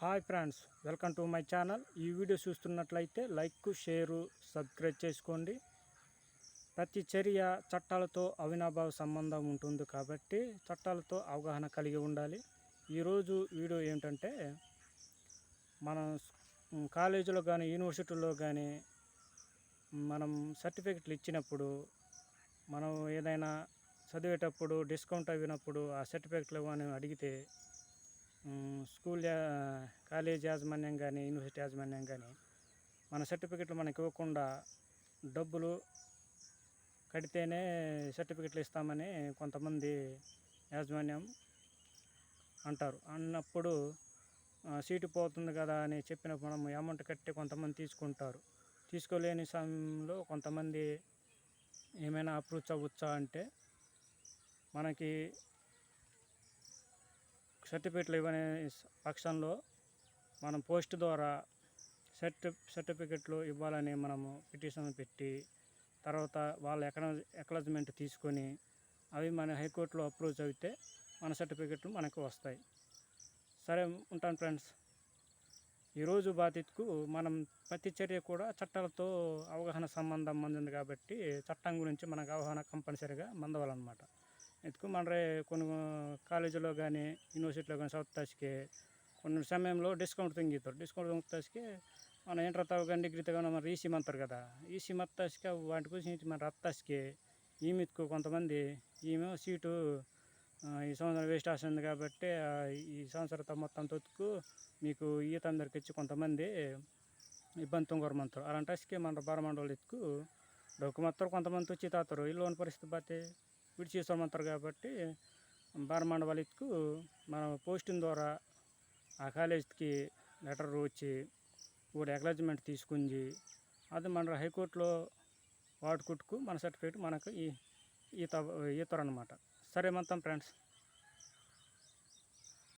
Hi friends welcome to my channel. ఈ video చూస్తున్నట్లయితే like share subscribe చేసుకోండి. ప్రతి చర్య చట్టాలతో అవినాభావ సంబంధం ఉంటుంది కాబట్టి చట్టాలతో అవగాహన కలిగి ఉండాలి. ఈరోజు వీడియో ఏమిటంటే మనం కాలేజీలో కానీ యూనివర్సిటీలో కానీ మనం సర్టిఫికెట్లు ఇచ్చినప్పుడు మనం ఏదైనా చదివేటప్పుడు డిస్కౌంట్ అయినప్పుడు ఆ సర్టిఫికెట్లు అని అడిగితే స్కూల్ కాలేజ్ యాజమాన్యం కానీ యూనివర్సిటీ యాజమాన్యం కానీ మన సర్టిఫికెట్లు మనకి ఇవ్వకుండా డబ్బులు కడితేనే సర్టిఫికెట్లు ఇస్తామని కొంతమంది యాజమాన్యం అంటారు. అన్నప్పుడు సీటు పోతుంది కదా అని చెప్పినప్పుడు మనం అమౌంట్ కట్టి కొంతమంది తీసుకుంటారు. తీసుకోలేని సమయంలో కొంతమంది ఏమైనా అప్రూచ్ అవ్వచ్చా అంటే మనకి సర్టిఫికెట్లు ఇవ్వని పక్షంలో మనం పోస్ట్ ద్వారా సర్టి సర్టిఫికెట్లు ఇవ్వాలని మనము పిటిషన్ పెట్టి తర్వాత వాళ్ళ ఎక్కడ ఎక్నాలజ్మెంట్ తీసుకొని అవి మన హైకోర్టులో అప్రూవ్ అయితే మన సర్టిఫికెట్లు మనకు వస్తాయి. సరే ఉంటాను ఫ్రెండ్స్. ఈరోజు బాధితుకు మనం ప్రతి చర్య కూడా చట్టాలతో అవగాహన సంబంధం ఉంది కాబట్టి చట్టం గురించి మనకు అవగాహన కంపల్సరీగా మందవాలన్నమాట ఎందుకు మన కొన్ని కాలేజీలో కానీ యూనివర్సిటీలో కానీ చదువుతానికి కొన్ని సమయంలో డిస్కౌంట్ తెంగిస్తారు డిస్కౌంట్ తెంగుతానికి మన ఇంటర్ తగ్గని డిగ్రీ తగ్గ మన ఈసీ అంటారు కదా. ఈసీ మత్తానికి వాటి గురించి మన రత్తానికి ఈమెకు కొంతమంది ఈమె సీటు ఈ సంవత్సరం వేస్ట్ వస్తుంది కాబట్టి ఈ సంవత్సరం మొత్తం తొత్తుకు మీకు ఈత అందరికి ఇచ్చి కొంతమంది ఇబ్బంది తొంగరమంతారు అలాంటి అసికే మన బారమండోళ్ళు ఎత్తుకు డొక్కు మొత్తం కొంతమంది వచ్చి తాతారు. ఇల్లు పరిస్థితి బట్టి విడిచేస్తామంటారు కాబట్టి బారమండ వాళ్ళ మన పోస్టింగ్ ద్వారా ఆ కాలేజీకి లెటర్ వచ్చి కూడా అక్నాలజ్మెంట్ తీసుకుని అది మన హైకోర్టులో వాడుకుంటుకు మన సర్టిఫికేట్ మనకు ఈ ఈత ఈతారు అనమాట సరే మొత్తం ఫ్రెండ్స్.